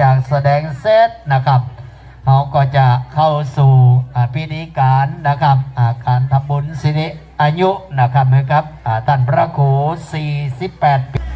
จากแสดงเซตนะครับเขาก็จะเข้าสู่พิธีการนะครับการทำบุญสิริอายุนะครับนะครับท่านพระครู48ปี